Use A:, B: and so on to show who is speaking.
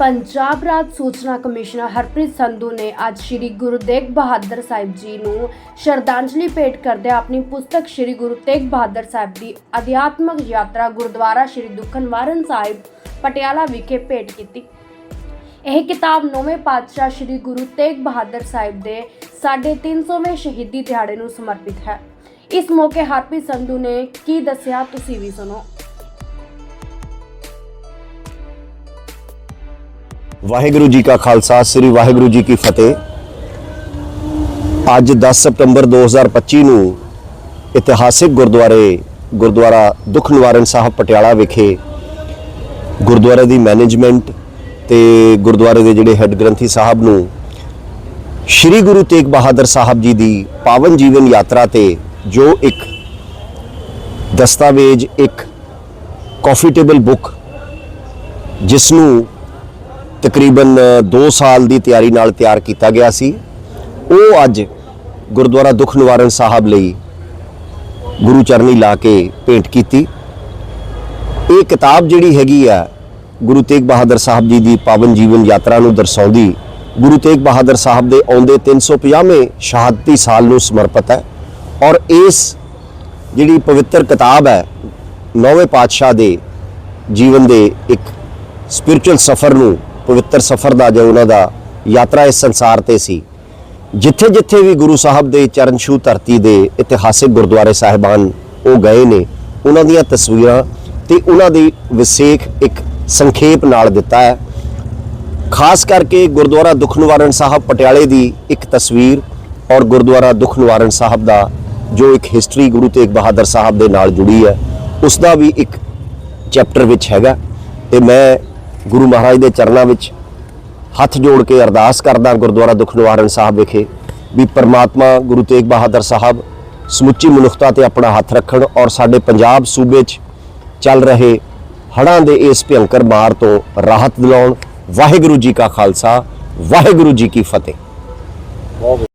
A: ਪੰਜਾਬ ਰਾਜ ਸੂਚਨਾ ਕਮਿਸ਼ਨਰ ਹਰਪ੍ਰੀਤ ਸੰਧੂ ਨੇ ਅੱਜ ਸ੍ਰੀ ਗੁਰੂ ਤੇਗ ਬਹਾਦਰ ਸਾਹਿਬ ਜੀ ਨੂੰ ਸ਼ਰਧਾਂਜਲੀ ਭੇਟ ਕਰਦਿਆਂ ਆਪਣੀ ਪੁਸਤਕ ਸ੍ਰੀ ਗੁਰੂ ਤੇਗ ਬਹਾਦਰ ਸਾਹਿਬ ਦੀ ਅਧਿਆਤਮਕ ਯਾਤਰਾ ਗੁਰਦੁਆਰਾ ਸ੍ਰੀ ਦੁਖਨਿਵਾਰਨ ਸਾਹਿਬ, ਪਟਿਆਲਾ ਵਿਖੇ ਭੇਟ ਕੀਤੀ। ਇਹ ਕਿਤਾਬ ਨੌਵੇਂ ਪਾਤਸ਼ਾਹ ਸ੍ਰੀ ਗੁਰੂ ਤੇਗ ਬਹਾਦਰ ਸਾਹਿਬ ਦੇ 350ਵੇਂ ਸ਼ਹੀਦੀ ਦਿਹਾੜੇ ਨੂੰ ਸਮਰਪਿਤ ਹੈ। ਇਸ ਮੌਕੇ ਹਰਪ੍ਰੀਤ ਸੰਧੂ ਨੇ ਕੀ ਦੱਸਿਆ, ਤੁਸੀਂ ਵੀ ਸੁਣੋ।
B: ਵਾਹਿਗੁਰੂ ਜੀ ਕਾ ਖਾਲਸਾ, ਸ੍ਰੀ ਵਾਹਿਗੁਰੂ ਜੀ ਕੀ ਫਤਿਹ। ਅੱਜ 10 ਸਤੰਬਰ 2025 ਨੂੰ ਇਤਿਹਾਸਿਕ ਗੁਰਦੁਆਰੇ, ਗੁਰਦੁਆਰਾ ਦੁੱਖ ਨਿਵਾਰਨ ਸਾਹਿਬ ਪਟਿਆਲਾ ਵਿਖੇ ਗੁਰਦੁਆਰੇ ਦੀ ਮੈਨੇਜਮੈਂਟ ਤੇ ਗੁਰਦੁਆਰੇ ਦੇ ਜਿਹੜੇ ਹੈੱਡ ਗ੍ਰੰਥੀ ਸਾਹਿਬ ਨੂੰ ਸ੍ਰੀ ਗੁਰੂ ਤੇਗ ਬਹਾਦਰ ਸਾਹਿਬ ਜੀ ਦੀ ਪਾਵਨ ਜੀਵਨ ਯਾਤਰਾ ਤੇ ਜੋ ਇੱਕ ਦਸਤਾਵੇਜ਼, ਇੱਕ ਕਾਫੀ ਟੇਬਲ ਬੁੱਕ ਜਿਸ ਨੂੰ ਤਕਰੀਬਨ 2 ਸਾਲ ਦੀ ਤਿਆਰੀ ਨਾਲ ਤਿਆਰ ਕੀਤਾ ਗਿਆ ਸੀ। ਉਹ ਅੱਜ ਗੁਰਦੁਆਰਾ ਦੁੱਖ ਨਿਵਾਰਨ ਸਾਹਿਬ ਲਈ ਗੁਰੂ ਚਰਨੀ ਲਾ ਕੇ ਭੇਂਟ ਕੀਤੀ। ਇਹ ਕਿਤਾਬ ਜਿਹੜੀ ਹੈਗੀ ਆ, ਗੁਰੂ ਤੇਗ ਬਹਾਦਰ ਸਾਹਿਬ ਜੀ ਦੀ ਪਾਵਨ ਜੀਵਨ ਯਾਤਰਾ ਨੂੰ ਦਰਸਾਉਂਦੀ, ਗੁਰੂ ਤੇਗ ਬਹਾਦਰ ਸਾਹਿਬ ਦੇ ਆਉਂਦੇ 350ਵੇਂ ਸ਼ਹਾਦਤੀ ਸਾਲ ਨੂੰ ਸਮਰਪਿਤ ਹੈ। ਔਰ ਇਸ ਜਿਹੜੀ ਪਵਿੱਤਰ ਕਿਤਾਬ ਹੈ, ਨੌਵੇਂ ਪਾਤਸ਼ਾਹ ਦੇ ਜੀਵਨ ਦੇ ਇੱਕ ਸਪਿਰਚੁਅਲ ਸਫ਼ਰ ਨੂੰ ਪਵਿੱਤਰ ਸਫ਼ਰ ਦਾ ਜੋ ਉਹਨਾਂ ਦਾ ਯਾਤਰਾ ਇਸ ਸੰਸਾਰ ਤੇ ਸੀ। ਜਿੱਥੇ ਜਿੱਥੇ ਵੀ ਗੁਰੂ ਸਾਹਿਬ ਦੇ ਚਰਨ ਛੂ ਧਰਤੀ ਦੇ ਇਤਿਹਾਸਿਕ ਗੁਰਦੁਆਰੇ ਸਾਹਿਬਾਨ ਉਹ ਗਏ ਨੇ, ਉਹਨਾਂ ਦੀਆਂ ਤਸਵੀਰਾਂ ਤੇ ਉਹਨਾਂ ਦੀ ਵਿਸੇਖ ਇੱਕ ਸੰਖੇਪ ਨਾਲ ਦਿੱਤਾ ਹੈ। ਖਾਸ ਕਰਕੇ ਗੁਰਦੁਆਰਾ ਦੁੱਖ ਨਿਵਾਰਨ ਸਾਹਿਬ ਪਟਿਆਲੇ ਦੀ ਇੱਕ ਤਸਵੀਰ ਔਰ ਗੁਰਦੁਆਰਾ ਦੁੱਖ ਨਿਵਾਰਨ ਸਾਹਿਬ ਦਾ ਜੋ ਇੱਕ ਹਿਸਟਰੀ ਗੁਰੂ ਤੇਗ ਬਹਾਦਰ ਸਾਹਿਬ ਦੇ ਨਾਲ ਜੁੜੀ ਹੈ ਉਸ ਦਾ ਵੀ ਇੱਕ ਚੈਪਟਰ ਵਿੱਚ ਹੈਗਾ। ਤੇ ਮੈਂ ਗੁਰੂ ਮਹਾਰਾਜ ਦੇ ਚਰਨਾਂ ਵਿੱਚ ਹੱਥ ਜੋੜ ਕੇ ਅਰਦਾਸ ਕਰਦਾ ਗੁਰਦੁਆਰਾ ਦੁੱਖ ਨਿਵਾਰਨ ਸਾਹਿਬ ਵਿਖੇ ਵੀ ਪਰਮਾਤਮਾ ਗੁਰੂ ਤੇਗ ਬਹਾਦਰ ਸਾਹਿਬ ਸਮੁੱਚੀ ਮਨੁੱਖਤਾ ਤੇ ਆਪਣਾ ਹੱਥ ਰੱਖਣ ਔਰ ਸਾਡੇ ਪੰਜਾਬ ਸੂਬੇ 'ਚ ਚੱਲ ਰਹੇ ਹੜ੍ਹਾਂ ਦੇ ਇਸ ਭਿਅੰਕਰ ਮਾਰ ਤੋਂ ਰਾਹਤ ਦਿਲਾਉਣ। ਵਾਹਿਗੁਰੂ ਜੀ ਕਾ ਖਾਲਸਾ, ਵਾਹਿਗੁਰੂ ਜੀ ਕੀ ਫਤਿਹ।